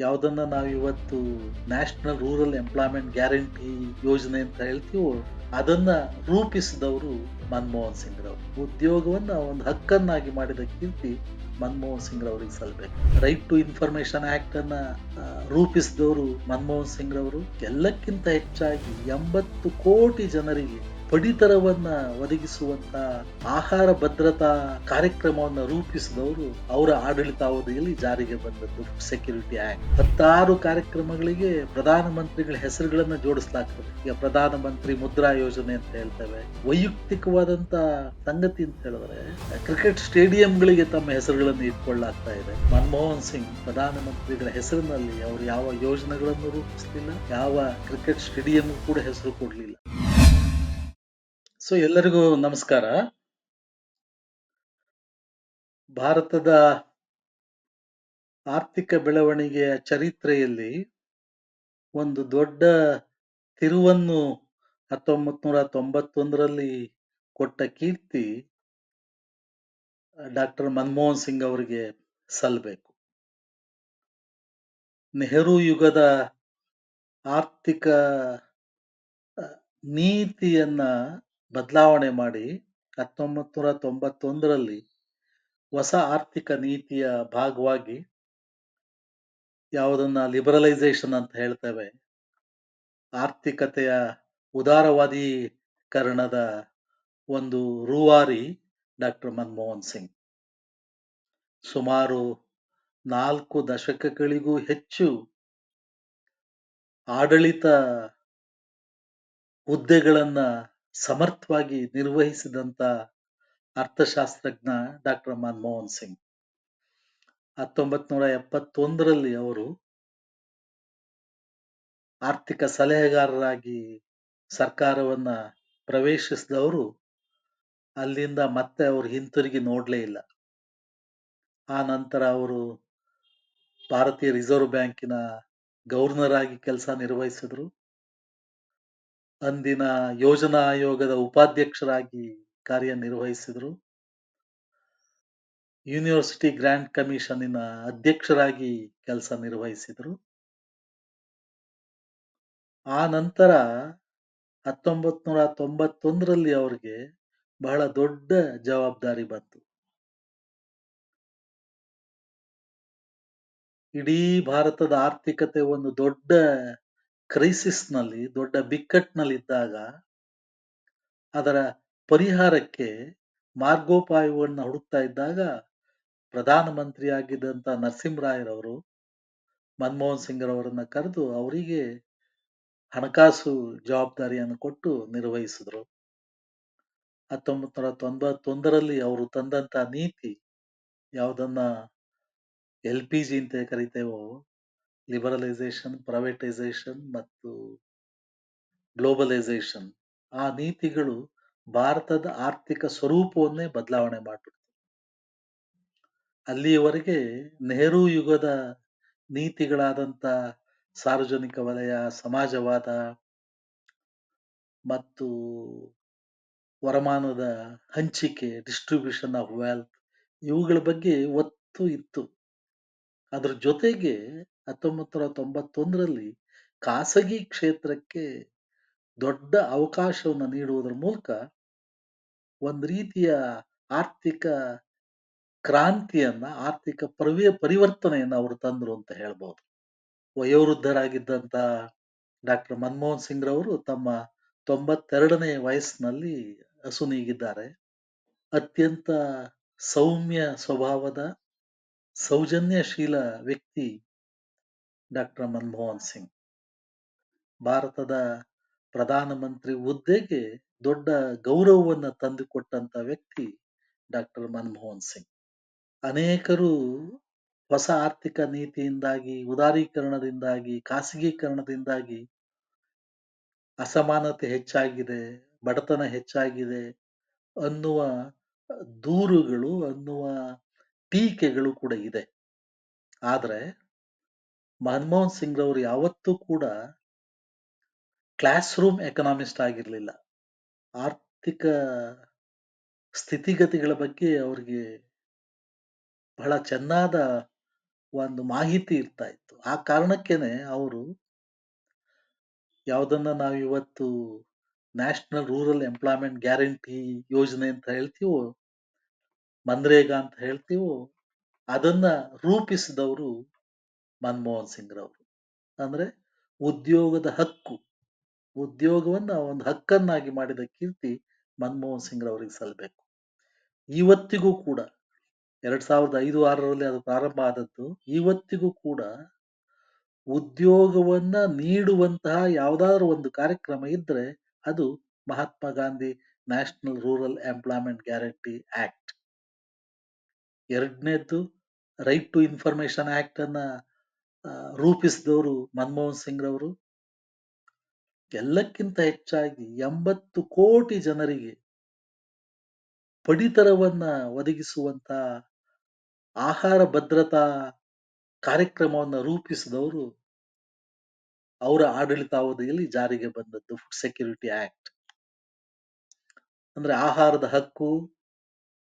ಯಾವುದನ್ನ ನಾವಿವತ್ತು national rural employment guarantee ಯೋಜನೆ ಅಂತ ಹೇಳ್ತೀವೋ, ಅದನ್ನ ರೂಪಿಸಿದವರು ಮನಮೋಹನ್ ಸಿಂಗ್ ರವರು ಉದ್ಯೋಗವನ್ನ ಒಂದು ಹಕ್ಕನ್ನಾಗಿ ಮಾಡಿದ ಕೀರ್ತಿ ಮನಮೋಹನ್ ಸಿಂಗ್ ರವರಿಗೆ ಸಲ್ಲಬೇಕು ರೈಟ್ ಟು ಇನ್ಫಾರ್ಮೇಶನ್ ಆಕ್ಟ್ ಅನ್ನ ರೂಪಿಸಿದವರು ಮನಮೋಹನ್ ಸಿಂಗ್ ರವರು ಎಲ್ಲಕ್ಕಿಂತ ಹೆಚ್ಚಾಗಿ ಎಂಬತ್ತು ಕೋಟಿ ಜನರಿಗೆ ಪಡಿತರವನ್ನ ಒದಗಿಸುವಂತ ಆಹಾರ ಭದ್ರತಾ ಕಾರ್ಯಕ್ರಮವನ್ನ ರೂಪಿಸಿದವರು ಅವರ ಆಡಳಿತಾವಧಿಯಲ್ಲಿ ಜಾರಿಗೆ ಬಂದದ್ದು ಸೆಕ್ಯೂರಿಟಿ ಆಕ್ಟ್ ಹತ್ತಾರು ಕಾರ್ಯಕ್ರಮಗಳಿಗೆ ಪ್ರಧಾನಮಂತ್ರಿಗಳ ಹೆಸರುಗಳನ್ನ ಜೋಡಿಸಲಾಗ್ತದೆ. ಈಗ ಪ್ರಧಾನಮಂತ್ರಿ ಮುದ್ರಾ ಯೋಜನೆ ಅಂತ ಹೇಳ್ತೇವೆ. ವೈಯಕ್ತಿಕವಾದಂತ ಸಂಗತಿ ಅಂತ ಹೇಳಿದ್ರೆ, ಕ್ರಿಕೆಟ್ ಸ್ಟೇಡಿಯಂಗಳಿಗೆ ತಮ್ಮ ಹೆಸರುಗಳನ್ನು ಇಟ್ಕೊಳ್ಳಾಗ್ತಾ ಇದೆ. ಮನಮೋಹನ್ ಸಿಂಗ್ ಪ್ರಧಾನಮಂತ್ರಿಗಳ ಹೆಸರಿನಲ್ಲಿ ಅವರು ಯಾವ ಯೋಜನೆಗಳನ್ನು ರೂಪಿಸಲಿಲ್ಲ, ಯಾವ ಕ್ರಿಕೆಟ್ ಸ್ಟೇಡಿಯಂ ಕೂಡ ಹೆಸರು ಕೊಡಲಿಲ್ಲ. ಸೊ ಎಲ್ಲರಿಗೂ ನಮಸ್ಕಾರ. ಭಾರತದ ಆರ್ಥಿಕ ಬೆಳವಣಿಗೆಯ ಚರಿತ್ರೆಯಲ್ಲಿ ಒಂದು ದೊಡ್ಡ ತಿರುವನ್ನು ಹತ್ತೊಂಬತ್ ನೂರ ತೊಂಬತ್ತೊಂದರಲ್ಲಿ ಕೊಟ್ಟ ಕೀರ್ತಿ ಡಾಕ್ಟರ್ ಮನಮೋಹನ್ ಸಿಂಗ್ ಅವರಿಗೆ ಸಲ್ಲಬೇಕು ನೆಹರು ಯುಗದ ಆರ್ಥಿಕ ನೀತಿಯನ್ನ ಬದಲಾವಣೆ ಮಾಡಿ ಹತ್ತೊಂಬತ್ತು ನೂರ ತೊಂಬತ್ತೊಂದರಲ್ಲಿ ಹೊಸ ಆರ್ಥಿಕ ನೀತಿಯ ಭಾಗವಾಗಿ ಯಾವುದನ್ನ ಲಿಬರಲೈಸೇಷನ್ ಅಂತ ಹೇಳ್ತೇವೆ, ಆರ್ಥಿಕತೆಯ ಉದಾರವಾದೀಕರಣದ ಒಂದು ರೂವಾರಿ ಡಾಕ್ಟರ್ ಮನಮೋಹನ್ ಸಿಂಗ್. ಸುಮಾರು ನಾಲ್ಕು ದಶಕಗಳಿಗೂ ಹೆಚ್ಚು ಆಡಳಿತ ಹುದ್ದೆಗಳನ್ನ ಸಮರ್ಥವಾಗಿ ನಿರ್ವಹಿಸಿದಂತ ಅರ್ಥಶಾಸ್ತ್ರಜ್ಞ ಡಾಕ್ಟರ್ ಮನಮೋಹನ್ ಸಿಂಗ್. ಹತ್ತೊಂಬತ್ ನೂರ ಎಪ್ಪತ್ತೊಂದರಲ್ಲಿ ಅವರು ಆರ್ಥಿಕ ಸಲಹೆಗಾರರಾಗಿ ಸರ್ಕಾರವನ್ನ ಪ್ರವೇಶಿಸಿದವರು ಅಲ್ಲಿಂದ ಮತ್ತೆ ಅವರು ಹಿಂತಿರುಗಿ ನೋಡ್ಲೇ ಇಲ್ಲ. ಆ ನಂತರ ಅವರು ಭಾರತೀಯ ರಿಸರ್ವ್ ಬ್ಯಾಂಕಿನ ಗವರ್ನರ್ ಆಗಿ ಕೆಲಸ ನಿರ್ವಹಿಸಿದ್ರು. ಅಂದಿನ ಯೋಜನಾ ಆಯೋಗದ ಉಪಾಧ್ಯಕ್ಷರಾಗಿ ಕಾರ್ಯನಿರ್ವಹಿಸಿದ್ರು. ಯೂನಿವರ್ಸಿಟಿ ಗ್ರ್ಯಾಂಡ್ ಕಮಿಷನ್ನಿನ ಅಧ್ಯಕ್ಷರಾಗಿ ಕೆಲಸ ನಿರ್ವಹಿಸಿದ್ರು. ಆ ನಂತರ ಹತ್ತೊಂಬತ್ ನೂರ ತೊಂಬತ್ತೊಂದರಲ್ಲಿ ಅವರಿಗೆ ಬಹಳ ದೊಡ್ಡ ಜವಾಬ್ದಾರಿ ಬಂತು. ಇಡೀ ಭಾರತದ ಆರ್ಥಿಕತೆ ಒಂದು ದೊಡ್ಡ ಕ್ರೈಸಿಸ್ನಲ್ಲಿ ದೊಡ್ಡ ಬಿಕ್ಕಟ್ಟಿನಲ್ಲಿ ಇದ್ದಾಗ ಅದರ ಪರಿಹಾರಕ್ಕೆ ಮಾರ್ಗೋಪಾಯವನ್ನು ಹುಡುಕ್ತಾ ಇದ್ದಾಗ ಪ್ರಧಾನಮಂತ್ರಿಯಾಗಿದ್ದಂಥ ನರಸಿಂಹರಾಯರವರು, ಮನಮೋಹನ್ ಸಿಂಗ್ ರವರನ್ನ ಕರೆದು ಅವರಿಗೆ ಹಣಕಾಸು ಜವಾಬ್ದಾರಿಯನ್ನು ಕೊಟ್ಟು ನಿರ್ವಹಿಸಿದ್ರು. ಹತ್ತೊಂಬತ್ ನೂರ ತೊಂಬತ್ತೊಂದರಲ್ಲಿ ಅವರು ತಂದಂತ ನೀತಿ ಯಾವುದನ್ನ ಎಲ್ ಪಿ ಜಿ ಅಂತ ಕರಿತೇವೋ ಲಿಬರಲೈಸೇಷನ್ ಪ್ರೈವೇಟೈಸೇಷನ್ ಮತ್ತು ಗ್ಲೋಬಲೈಸೇಷನ್ ಆ ನೀತಿಗಳು ಭಾರತದ ಆರ್ಥಿಕ ಸ್ವರೂಪವನ್ನೇ ಬದಲಾವಣೆ ಮಾಡಿಬಿಡ್ತು ಅಲ್ಲಿಯವರೆಗೆ ನೆಹರು ಯುಗದ ನೀತಿಗಳಾದಂತ ಸಾರ್ವಜನಿಕ ವಲಯ, ಸಮಾಜವಾದ ಮತ್ತು ವರಮಾನದ ಹಂಚಿಕೆ ಡಿಸ್ಟ್ರಿಬ್ಯೂಷನ್ ಆಫ್ ವೆಲ್ತ್ ಇವುಗಳ ಬಗ್ಗೆ ಒತ್ತು ಇತ್ತು. ಅದ್ರ ಜೊತೆಗೆ ಹತ್ತೊಂಬತ್ತು ನೂರ ತೊಂಬತ್ತೊಂದರಲ್ಲಿ ಖಾಸಗಿ ಕ್ಷೇತ್ರಕ್ಕೆ ದೊಡ್ಡ ಅವಕಾಶವನ್ನು ನೀಡುವುದರ ಮೂಲಕ ಒಂದು ರೀತಿಯ ಆರ್ಥಿಕ ಕ್ರಾಂತಿಯನ್ನ, ಆರ್ಥಿಕ ಪರಿವ, ಪರಿವರ್ತನೆಯನ್ನ ಅವರು ತಂದರು ಅಂತ ಹೇಳ್ಬೋದು. ವಯೋವೃದ್ಧರಾಗಿದ್ದಂತ ಡಾಕ್ಟರ್ ಮನಮೋಹನ್ ಸಿಂಗ್ ರವರು ತಮ್ಮ ತೊಂಬತ್ತೆರಡನೇ ವಯಸ್ಸಿನಲ್ಲಿ ಅಸುನೀಗಿದ್ದಾರೆ ಅತ್ಯಂತ ಸೌಮ್ಯ ಸ್ವಭಾವದ ಸೌಜನ್ಯಶೀಲ ವ್ಯಕ್ತಿ ಡಾಕ್ಟರ್ ಮನಮೋಹನ್ ಸಿಂಗ್. ಭಾರತದ ಪ್ರಧಾನಮಂತ್ರಿ ಹುದ್ದೆಗೆ ದೊಡ್ಡ ಗೌರವವನ್ನ ತಂದುಕೊಟ್ಟಂತ ವ್ಯಕ್ತಿ ಡಾಕ್ಟರ್ ಮನಮೋಹನ್ ಸಿಂಗ್. ಅನೇಕರು ಹೊಸ ಆರ್ಥಿಕ ನೀತಿಯಿಂದಾಗಿ, ಉದಾರೀಕರಣದಿಂದಾಗಿ, ಖಾಸಗೀಕರಣದಿಂದಾಗಿ ಅಸಮಾನತೆ ಹೆಚ್ಚಾಗಿದೆ, ಬಡತನ ಹೆಚ್ಚಾಗಿದೆ ಅನ್ನುವ ದೂರುಗಳು ಅನ್ನುವ ಟೀಕೆಗಳು ಕೂಡ ಇದೆ. ಆದರೆ ಮನಮೋಹನ್ ಸಿಂಗ್ ರವರು ಯಾವತ್ತೂ ಕೂಡ ಕ್ಲಾಸ್ ರೂಮ್ ಎಕನಾಮಿಸ್ಟ್ ಆಗಿರಲಿಲ್ಲ. ಆರ್ಥಿಕ ಸ್ಥಿತಿಗತಿಗಳ ಬಗ್ಗೆ ಅವ್ರಿಗೆ ಬಹಳ ಚೆನ್ನಾದ ಒಂದು ಮಾಹಿತಿ ಇರ್ತಾ ಇತ್ತು. ಆ ಕಾರಣಕ್ಕೇನೆ ಅವರು ಯಾವುದನ್ನ ನಾವು ಇವತ್ತು ನ್ಯಾಷನಲ್ ರೂರಲ್ ಎಂಪ್ಲಾಯ್ಮೆಂಟ್ ಗ್ಯಾರಂಟಿ ಯೋಜನೆ ಅಂತ ಹೇಳ್ತೀವೋ, ಮನ್ರೇಗಾ ಅಂತ ಹೇಳ್ತೀವೋ, ಅದನ್ನ ರೂಪಿಸಿದವರು ಮನಮೋಹನ್ ಸಿಂಗ್‌ರವರು. ಅಂದ್ರೆ ಉದ್ಯೋಗದ ಹಕ್ಕು. ಉದ್ಯೋಗವನ್ನ ಒಂದು ಹಕ್ಕನ್ನಾಗಿ ಮಾಡಿದ ಕೀರ್ತಿ ಮನಮೋಹನ್ ಸಿಂಗ್‌ರವರಿಗೆ ಸಲ್ಲಬೇಕು. ಇವತ್ತಿಗೂ ಕೂಡ 2005, 6ರಲ್ಲಿ ಅದು ಪ್ರಾರಂಭ ಆದದ್ದು. ಇವತ್ತಿಗೂ ಕೂಡ ಉದ್ಯೋಗವನ್ನ ನೀಡುವಂತಹ ಯಾವುದಾದರೂ ಒಂದು ಕಾರ್ಯಕ್ರಮ ಇದ್ರೆ ಅದು Mahatma Gandhi national rural employment guarantee act. ಎರಡನೇದ್ದು ರೈಟ್ ಟು ಇನ್ಫಾರ್ಮೇಶನ್ ಆಕ್ಟ್ ಅನ್ನ ರೂಪಿಸಿದವರು ಮನಮೋಹನ್ ಸಿಂಗ್‌ರವರು. ಎಲ್ಲಕ್ಕಿಂತ ಹೆಚ್ಚಾಗಿ 80 ಕೋಟಿ ಜನರಿಗೆ ಪಡಿತರವನ್ನ ಒದಗಿಸುವಂತ ಆಹಾರ ಭದ್ರತಾ ಕಾರ್ಯಕ್ರಮವನ್ನ ರೂಪಿಸಿದವರು ಅವರ ಆಡಳಿತಾವಧಿಯಲ್ಲಿ ಜಾರಿಗೆ ಬಂದದ್ದು ಫುಡ್ ಸೆಕ್ಯೂರಿಟಿ ಆಕ್ಟ್. ಅಂದ್ರೆ ಆಹಾರದ ಹಕ್ಕು,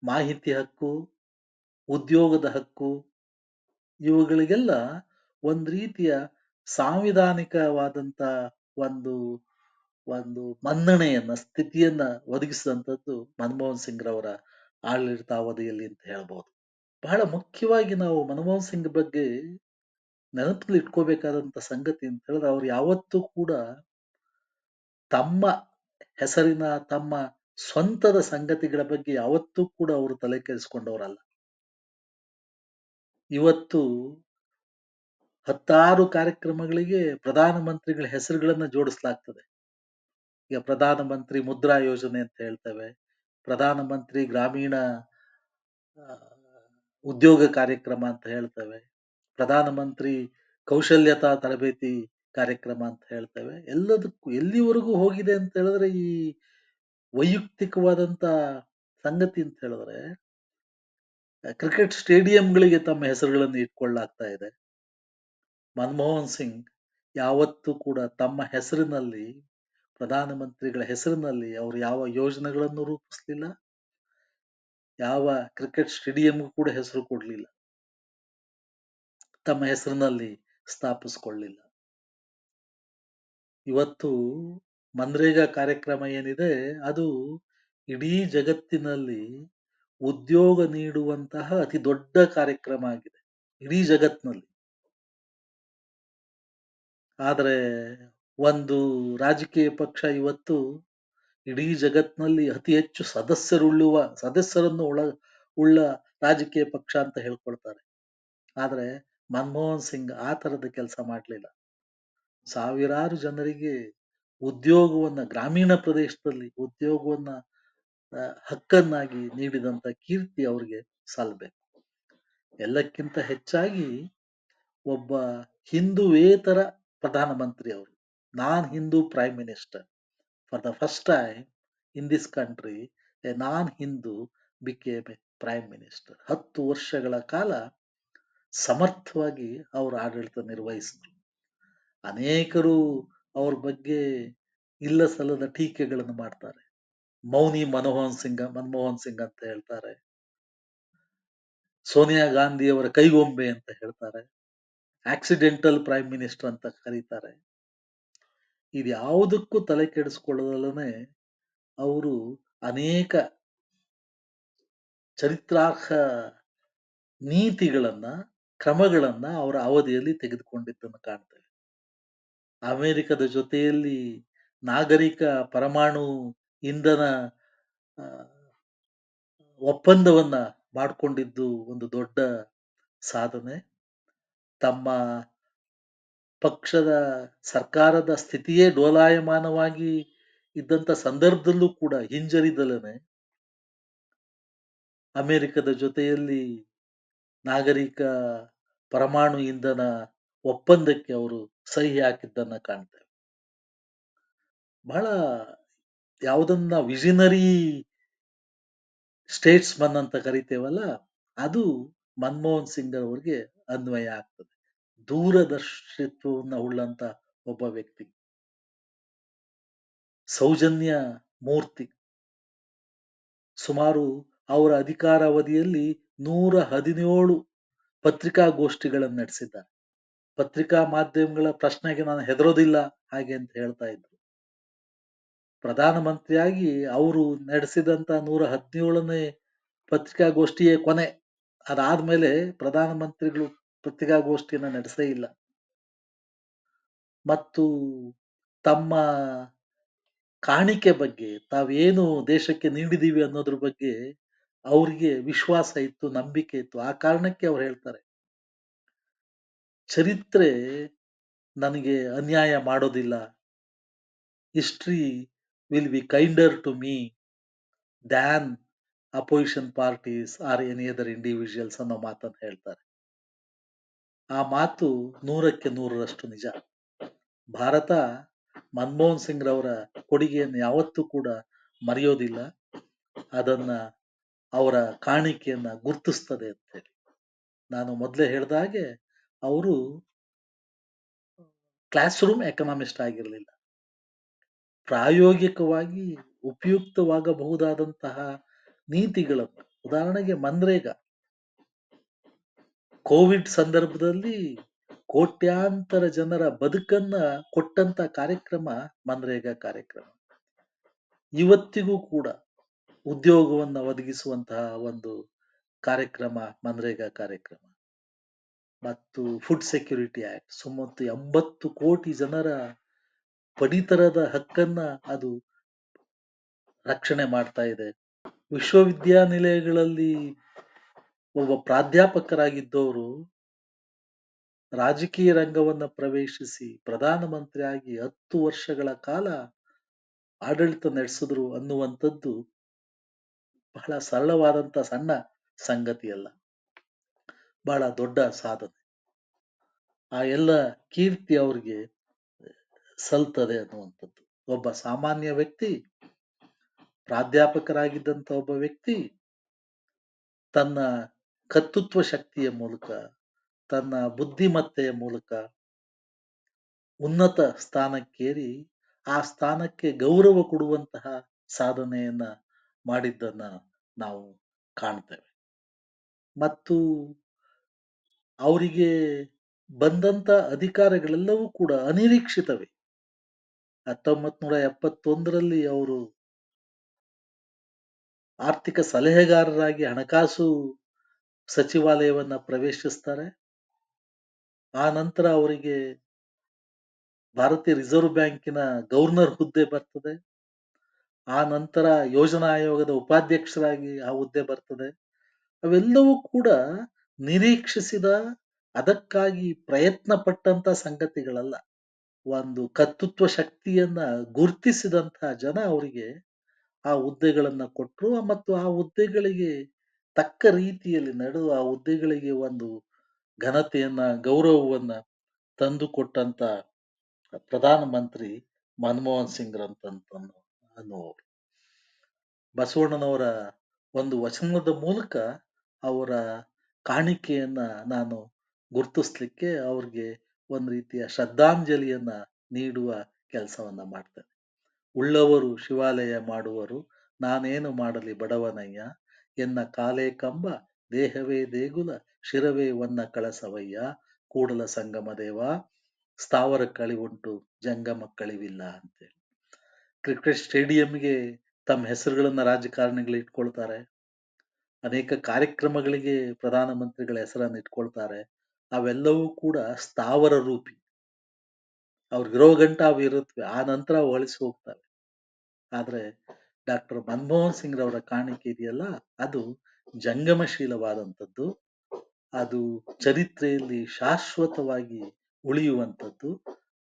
ಮಾಹಿತಿ ಹಕ್ಕು, ಉದ್ಯೋಗದ ಹಕ್ಕು, ಇವುಗಳಿಗೆಲ್ಲ ಒಂದು ರೀತಿಯ ಸಾಂವಿಧಾನಿಕವಾದಂತ ಒಂದು ಒಂದು ಮನ್ನಣೆಯನ್ನ, ಸ್ಥಿತಿಯನ್ನ ಒದಗಿಸಿದಂಥದ್ದು ಮನಮೋಹನ್ ಸಿಂಗ್ ಸಿಂಗ್‌ರವರ ಆಡಳಿತಾವಧಿಯಲ್ಲಿ ಅಂತ ಹೇಳ್ಬೋದು. ಬಹಳ ಮುಖ್ಯವಾಗಿ ನಾವು ಮನಮೋಹನ್ ಸಿಂಗ್ ಬಗ್ಗೆ ನೆನಪಲ್ಲಿ ಇಟ್ಕೋಬೇಕಾದಂತ ಸಂಗತಿ ಅಂತ ಹೇಳಿದ್ರೆ ಅವ್ರು ಯಾವತ್ತೂ ಕೂಡ ತಮ್ಮ ಹೆಸರಿನ, ತಮ್ಮ ಸ್ವಂತದ ಸಂಗತಿಗಳ ಬಗ್ಗೆ ಯಾವತ್ತೂ ಕೂಡ ಅವರು ತಲೆ ಕೆಡಿಸಿಕೊಂಡವರಲ್ಲ. ಇವತ್ತು ಹತ್ತಾರು ಕಾರ್ಯಕ್ರಮಗಳಿಗೆ ಪ್ರಧಾನ ಮಂತ್ರಿಗಳ ಹೆಸರುಗಳನ್ನ ಜೋಡಿಸಲಾಗ್ತದೆ. ಈಗ ಪ್ರಧಾನ ಮಂತ್ರಿ ಮುದ್ರಾ ಯೋಜನೆ ಅಂತ ಹೇಳ್ತೇವೆ. ಪ್ರಧಾನ ಮಂತ್ರಿ ಗ್ರಾಮೀಣ ಉದ್ಯೋಗ ಕಾರ್ಯಕ್ರಮ ಅಂತ ಹೇಳ್ತೇವೆ. ಪ್ರಧಾನ ಮಂತ್ರಿ ಕೌಶಲ್ಯತಾ ತರಬೇತಿ ಕಾರ್ಯಕ್ರಮ ಅಂತ ಹೇಳ್ತೇವೆ. ಎಲ್ಲದಕ್ಕೂ ಎಲ್ಲಿವರೆಗೂ ಹೋಗಿದೆ ಅಂತ ಹೇಳಿದ್ರೆ ಈ ವೈಯಕ್ತಿಕವಾದಂತ ಸಂಗತಿ ಅಂತ ಹೇಳಿದ್ರೆ ಕ್ರಿಕೆಟ್ ಸ್ಟೇಡಿಯಂಗಳಿಗೆ ತಮ್ಮ ಹೆಸರುಗಳನ್ನು ಇಟ್ಕೊಳ್ಳಾಗ್ತಾ ಇದೆ. ಮನಮೋಹನ್ ಸಿಂಗ್ ಯಾವತ್ತೂ ಕೂಡ ತಮ್ಮ ಹೆಸರಿನಲ್ಲಿ ಪ್ರಧಾನ ಮಂತ್ರಿಗಳ ಹೆಸರಿನಲ್ಲಿ ಅವರು ಯಾವ ಯೋಜನೆಗಳನ್ನು ರೂಪಿಸಲಿಲ್ಲ. ಯಾವ ಕ್ರಿಕೆಟ್ ಸ್ಟೇಡಿಯಂಗೂ ಕೂಡ ಹೆಸರು ಕೊಡಲಿಲ್ಲ. ತಮ್ಮ ಹೆಸರಿನಲ್ಲಿ ಸ್ಥಾಪಿಸ್ಕೊಳ್ಳಿಲ್ಲ ಇವತ್ತು ಮನ್ರೇಗಾ ಕಾರ್ಯಕ್ರಮ ಏನಿದೆ, ಅದು ಇಡೀ ಜಗತ್ತಿನಲ್ಲಿ ಉದ್ಯೋಗ ನೀಡುವಂತಹ ಅತಿ ದೊಡ್ಡ ಕಾರ್ಯಕ್ರಮ ಆಗಿದೆ. ಇಡೀ ಜಗತ್ತಿನಲ್ಲಿ. ಆದರೆ ಒಂದು ರಾಜಕೀಯ ಪಕ್ಷ ಇವತ್ತು ಇಡೀ ಜಗತ್ತಿನಲ್ಲಿ ಅತಿ ಹೆಚ್ಚು ಸದಸ್ಯರುಳ್ಳುವ, ಸದಸ್ಯರನ್ನು ಒಳ, ಉಳ್ಳ ರಾಜಕೀಯ ಪಕ್ಷ ಅಂತ ಹೇಳ್ಕೊಳ್ತಾರೆ. ಆದ್ರೆ ಮನಮೋಹನ್ ಸಿಂಗ್ ಆ ತರದ ಕೆಲಸ ಮಾಡಲಿಲ್ಲ. ಸಾವಿರಾರು ಜನರಿಗೆ ಉದ್ಯೋಗವನ್ನ, ಗ್ರಾಮೀಣ ಪ್ರದೇಶದಲ್ಲಿ ಉದ್ಯೋಗವನ್ನ ಹಕ್ಕನ್ನಾಗಿ ನೀಡಿದಂತ ಕೀರ್ತಿ ಅವ್ರಿಗೆ ಸಲ್ಲಬೇಕು. ಎಲ್ಲಕ್ಕಿಂತ ಹೆಚ್ಚಾಗಿ ಒಬ್ಬ ಹಿಂದುವೇತರ ಪ್ರಧಾನಮಂತ್ರಿ ಅವರು. Non Hindu prime minister. For the first time in this country a, non Hindu became prime minister. ಹತ್ತು ವರ್ಷಗಳ ಕಾಲ ಸಮರ್ಥವಾಗಿ ಅವರು ಆಡಳಿತ ನಿರ್ವಹಿಸಿದ್ರು. ಅನೇಕರು ಅವ್ರ ಬಗ್ಗೆ ಇಲ್ಲ ಸಲ್ಲದ ಟೀಕೆಗಳನ್ನು ಮಾಡ್ತಾರೆ. ಮೌನಿ ಮನಮೋಹನ್ ಸಿಂಗ್ ಮನಮೋಹನ್ ಸಿಂಗ್ ಅಂತ ಹೇಳ್ತಾರೆ. ಸೋನಿಯಾ ಗಾಂಧಿ ಅವರ ಕೈಗೊಂಬೆ ಅಂತ ಹೇಳ್ತಾರೆ. ಆಕ್ಸಿಡೆಂಟಲ್ ಪ್ರೈಮ್ ಮಿನಿಸ್ಟರ್ ಅಂತ ಕರೀತಾರೆ. ಇದ್ಯಾವುದಕ್ಕೂ ತಲೆ ಕೆಡಿಸಿಕೊಳ್ಳದಲ್ಲೇ ಅವರು ಅನೇಕ ಚರಿತ್ರಾರ್ಹ ನೀತಿಗಳನ್ನ, ಕ್ರಮಗಳನ್ನ ಅವರ ಅವಧಿಯಲ್ಲಿ ತೆಗೆದುಕೊಂಡಿದ್ದನ್ನು ಕಾಣ್ತೇವೆ. ಅಮೆರಿಕದ ಜೊತೆಯಲ್ಲಿ ನಾಗರಿಕ ಪರಮಾಣು ಇಂಧನ ಒಪ್ಪಂದವನ್ನ ಮಾಡಿಕೊಂಡಿದ್ದು ಒಂದು ದೊಡ್ಡ ಸಾಧನೆ. ತಮ್ಮ ಪಕ್ಷದ ಸರ್ಕಾರದ ಸ್ಥಿತಿಯೇ ಡೋಲಾಯಮಾನವಾಗಿ ಇದ್ದಂತ ಸಂದರ್ಭದಲ್ಲೂ ಕೂಡ ಹಿಂಜರಿದಲನೆ ಅಮೆರಿಕದ ಜೊತೆಯಲ್ಲಿ ನಾಗರಿಕ ಪರಮಾಣು ಇಂಧನ ಒಪ್ಪಂದಕ್ಕೆ ಅವರು ಸಹಿ ಹಾಕಿದ್ದನ್ನ ಕಾಣ್ತೇವೆ. ಬಹಳ ಯಾವುದನ್ನ ವಿಷನರಿ ಸ್ಟೇಟ್ಸ್ಮನ್ ಅಂತ ಕರಿತೇವಲ್ಲ, ಅದು ಮನಮೋಹನ್ ಸಿಂಗ್ ಅವರಿಗೆ ಅನ್ವಯ ಆಗ್ತದೆ. ದೂರದರ್ಶಿತ್ವವನ್ನ ಉಳ್ಳಂತ ಒಬ್ಬ ವ್ಯಕ್ತಿ. ಸೌಜನ್ಯ ಮೂರ್ತಿ. ಸುಮಾರು ಅವರ ಅಧಿಕಾರಾವಧಿಯಲ್ಲಿ ನೂರ ಹದಿನೇಳು ಪತ್ರಿಕಾಗೋಷ್ಠಿಗಳನ್ನು ನಡೆಸಿದ್ದಾರೆ. ಪತ್ರಿಕಾ ಮಾಧ್ಯಮಗಳ ಪ್ರಶ್ನೆಗೆ ನಾನು ಹೆದರೋದಿಲ್ಲ ಹಾಗೆ ಅಂತ ಹೇಳ್ತಾ ಇದ್ರು ಪ್ರಧಾನಮಂತ್ರಿಯಾಗಿ ಅವರು ನಡೆಸಿದಂತ ನೂರ ಹದಿನೇಳನೇ ಪತ್ರಿಕಾಗೋಷ್ಠಿಯೇ ಕೊನೆ. ಅದಾದ್ಮೇಲೆ ಪ್ರಧಾನಮಂತ್ರಿಗಳು ಪತ್ರಿಕಾಗೋಷ್ಠಿಯನ್ನ ನಡೆಸೇ ಇಲ್ಲ. ಮತ್ತು ತಮ್ಮ ಕಾಣಿಕೆ ಬಗ್ಗೆ, ತಾವೇನು ದೇಶಕ್ಕೆ ನೀಡಿದೀವಿ ಅನ್ನೋದ್ರ ಬಗ್ಗೆ ಅವ್ರಿಗೆ ವಿಶ್ವಾಸ ಇತ್ತು, ನಂಬಿಕೆ ಇತ್ತು. ಆ ಕಾರಣಕ್ಕೆ ಅವ್ರು ಹೇಳ್ತಾರೆ. ಚರಿತ್ರೆ ನನಗೆ ಅನ್ಯಾಯ ಮಾಡೋದಿಲ್ಲ. History will be kinder to me than opposition parties or any other individuals ಅನ್ನೋ ಮಾತನ್ನು ಹೇಳ್ತಾರೆ. ಆ ಮಾತು ನೂರಕ್ಕೆ ನೂರರಷ್ಟು ನಿಜ. ಭಾರತ ಮನಮೋಹನ್ ಸಿಂಗ್ ರವರ ಕೊಡುಗೆಯನ್ನು ಯಾವತ್ತೂ ಕೂಡ ಮರೆಯೋದಿಲ್ಲ. ಅದನ್ನ ಅವರ ಕಾಣಿಕೆಯನ್ನ ಗುರ್ತಿಸ್ತದೆ ಅಂತ ಹೇಳಿ. ನಾನು ಮೊದಲೇ ಹೇಳಿದ ಹಾಗೆ, ಅವರು ಕ್ಲಾಸ್ ರೂಮ್ ಎಕನಾಮಿಸ್ಟ್ ಆಗಿರಲಿಲ್ಲ. ಪ್ರಾಯೋಗಿಕವಾಗಿ ಉಪಯುಕ್ತವಾಗಬಹುದಾದಂತಹ ನೀತಿಗಳನ್ನು. ಉದಾಹರಣೆಗೆ ಮನ್ರೇಗಾ. ಕೋವಿಡ್ ಸಂದರ್ಭದಲ್ಲಿ ಕೋಟ್ಯಾಂತರ ಜನರ ಬದುಕನ್ನ ಕೊಟ್ಟಂತ ಕಾರ್ಯಕ್ರಮ ಮನ್ರೇಗಾ ಕಾರ್ಯಕ್ರಮ. ಇವತ್ತಿಗೂ ಕೂಡ ಉದ್ಯೋಗವನ್ನು ಒದಗಿಸುವಂತಹ ಒಂದು ಕಾರ್ಯಕ್ರಮ ಮನ್ರೇಗಾ ಕಾರ್ಯಕ್ರಮ. ಮತ್ತು ಫುಡ್ ಸೆಕ್ಯೂರಿಟಿ ಆಕ್ಟ್ ಸುಮಾರು ಎಂಬತ್ತು ಕೋಟಿ ಜನರ ಪಡಿತರದ ಹಕ್ಕನ್ನ ಅದು ರಕ್ಷಣೆ ಮಾಡ್ತಾ ಇದೆ. ವಿಶ್ವವಿದ್ಯಾನಿಲಯಗಳಲ್ಲಿ ಒಬ್ಬ ಪ್ರಾಧ್ಯಾಪಕರಾಗಿದ್ದವರು ರಾಜಕೀಯ ರಂಗವನ್ನ ಪ್ರವೇಶಿಸಿ ಪ್ರಧಾನಮಂತ್ರಿಯಾಗಿ ಹತ್ತು ವರ್ಷಗಳ ಕಾಲ ಆಡಳಿತ ನಡೆಸಿದ್ರು ಅನ್ನುವಂಥದ್ದು ಬಹಳ ಸರಳವಾದಂತ ಸಣ್ಣ ಸಂಗತಿಯಲ್ಲ. ಬಹಳ ದೊಡ್ಡ ಸಾಧನೆ. ಆ ಎಲ್ಲ ಕೀರ್ತಿ ಅವ್ರಿಗೆ ಸಲ್ತದೆ ಅನ್ನುವಂಥದ್ದು. ಒಬ್ಬ ಸಾಮಾನ್ಯ ವ್ಯಕ್ತಿ ಪ್ರಾಧ್ಯಾಪಕರಾಗಿದ್ದಂತ ಒಬ್ಬ ವ್ಯಕ್ತಿ, ತನ್ನ ಕರ್ತೃತ್ವ ಶಕ್ತಿಯ ಮೂಲಕ, ತನ್ನ ಬುದ್ಧಿಮತ್ತೆಯ ಮೂಲಕ ಉನ್ನತ ಸ್ಥಾನಕ್ಕೇರಿ, ಆ ಸ್ಥಾನಕ್ಕೆ ಗೌರವ ಕೊಡುವಂತಹ ಸಾಧನೆಯನ್ನ ಮಾಡಿದ್ದನ್ನ ನಾವು ಕಾಣ್ತೇವೆ. ಮತ್ತು ಅವರಿಗೆ ಬಂದಂತ ಅಧಿಕಾರಗಳೆಲ್ಲವೂ ಕೂಡ ಅನಿರೀಕ್ಷಿತವೇ. ಹತ್ತೊಂಬತ್ ನೂರ ಎಪ್ಪತ್ತೊಂದರಲ್ಲಿ ಅವರು ಆರ್ಥಿಕ ಸಲಹೆಗಾರರಾಗಿ ಹಣಕಾಸು ಸಚಿವಾಲಯವನ್ನ ಪ್ರವೇಶಿಸ್ತಾರೆ. ಆ ನಂತರ ಅವರಿಗೆ ಭಾರತೀಯ ರಿಸರ್ವ್ ಬ್ಯಾಂಕಿನ ಗವರ್ನರ್ ಹುದ್ದೆ ಬರ್ತದೆ. ಆ ನಂತರ ಯೋಜನಾ ಆಯೋಗದ ಉಪಾಧ್ಯಕ್ಷರಾಗಿ ಆ ಹುದ್ದೆ ಬರ್ತದೆ. ಅವೆಲ್ಲವೂ ಕೂಡ ನಿರೀಕ್ಷಿಸಿದ ಅದಕ್ಕಾಗಿ ಪ್ರಯತ್ನ ಪಟ್ಟಂತ ಸಂಗತಿಗಳಲ್ಲ. ಒಂದು ಕರ್ತೃತ್ವ ಶಕ್ತಿಯನ್ನ ಗುರುತಿಸಿದಂತಹ ಜನ ಅವರಿಗೆ ಆ ಹುದ್ದೆಗಳನ್ನ ಕೊಟ್ಟರು ಮತ್ತು ಆ ಹುದ್ದೆಗಳಿಗೆ ತಕ್ಕ ರೀತಿಯಲ್ಲಿ ನಡೆದು ಆ ಹುದ್ದೆಗಳಿಗೆ ಒಂದು ಘನತೆಯನ್ನ, ಗೌರವವನ್ನ ತಂದು ಕೊಟ್ಟಂತ ಪ್ರಧಾನಮಂತ್ರಿ ಮನಮೋಹನ್ ಸಿಂಗ್ ಅನ್ನುವರು ಬಸವಣ್ಣನವರ ಒಂದು ವಚನದ ಮೂಲಕ ಅವರ ಕಾಣಿಕೆಯನ್ನ ನಾನು ಗುರುತಿಸ್ಲಿಕ್ಕೆ ಅವ್ರಿಗೆ ಒಂದು ರೀತಿಯ ಶ್ರದ್ಧಾಂಜಲಿಯನ್ನ ನೀಡುವ ಕೆಲಸವನ್ನ ಮಾಡ್ತಾರೆ ಉಳ್ಳವರು ಶಿವಾಲಯ ಮಾಡುವರು, ನಾನೇನು ಮಾಡಲಿ ಬಡವನಯ್ಯ, ಎನ್ನ ಕಾಲೇ ಕಂಬ, ದೇಹವೇ ದೇಗುಲ, ಶಿರವೇ ವನ್ನ ಕಳಸವಯ್ಯ, ಕೂಡಲ ಸಂಗಮ ದೇವ, ಸ್ಥಾವರ ಕಳಿವುಂಟು ಜಂಗಮ ಕಳಿವಿಲ್ಲ ಅಂತೇಳಿ. ಕ್ರಿಕೆಟ್ ಸ್ಟೇಡಿಯಂಗೆ ತಮ್ಮ ಹೆಸರುಗಳನ್ನ ರಾಜಕಾರಣಿಗಳು ಇಟ್ಕೊಳ್ತಾರೆ. ಅನೇಕ ಕಾರ್ಯಕ್ರಮಗಳಿಗೆ ಪ್ರಧಾನಮಂತ್ರಿಗಳ ಹೆಸರನ್ನು ಇಟ್ಕೊಳ್ತಾರೆ. ಅವೆಲ್ಲವೂ ಕೂಡ ಸ್ಥಾವರ ರೂಪಿ. ಅವ್ರಿಗಿರೋ ಗಂಟ ಅವು ಇರುತ್ತವೆ ಆ ನಂತರ ಹೊಳಿಸಿ ಹೋಗ್ತವೆ ಆದ್ರೆ ಡಾಕ್ಟರ್ ಮನಮೋಹನ್ ಸಿಂಗ್ ರವರ ಕಾಣಿಕೆ ಇದೆಯಲ್ಲ, ಅದು ಜಂಗಮಶೀಲವಾದಂಥದ್ದು, ಅದು ಚರಿತ್ರೆಯಲ್ಲಿ ಶಾಶ್ವತವಾಗಿ ಉಳಿಯುವಂಥದ್ದು.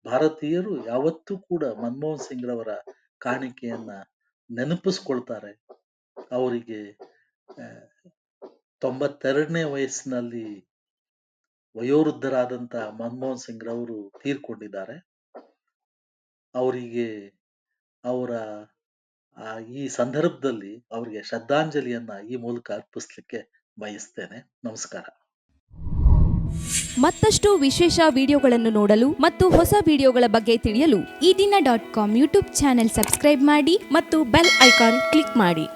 ಭಾರತೀಯರು ಯಾವತ್ತೂ ಕೂಡ ಮನಮೋಹನ್ ಸಿಂಗ್ ರವರ ಕಾಣಿಕೆಯನ್ನ ನೆನಪಿಸ್ಕೊಳ್ತಾರೆ. ಅವರಿಗೆ ತೊಂಬತ್ತೆರಡನೇ ವಯಸ್ಸಿನಲ್ಲಿ ವಯೋವೃದ್ಧರಾದಂತ ಮನಮೋಹನ್ ಸಿಂಗ್ ರವರು ತೀರ್ಕೊಂಡಿದ್ದಾರೆ. ಅವರಿಗೆ ಅವರ ಈ ಸಂದರ್ಭದಲ್ಲಿ ಅವರಿಗೆ ಶ್ರದ್ಧಾಂಜಲಿಯನ್ನ ಈ ಮೂಲಕ ಅರ್ಪಿಸ್ಲಿಕ್ಕೆ ಬಯಸ್ತೇನೆ. ನಮಸ್ಕಾರ. ಮತ್ತಷ್ಟು ವಿಶೇಷ ವಿಡಿಯೋಗಳನ್ನು ನೋಡಲು ಮತ್ತು ಹೊಸ ವಿಡಿಯೋಗಳ ಬಗ್ಗೆ ತಿಳಿಯಲು Eedina dot com YouTube channel subscribe ಮಾಡಿ ಮತ್ತು ಬೆಲ್ ಐಕಾನ್ ಕ್ಲಿಕ್ ಮಾಡಿ.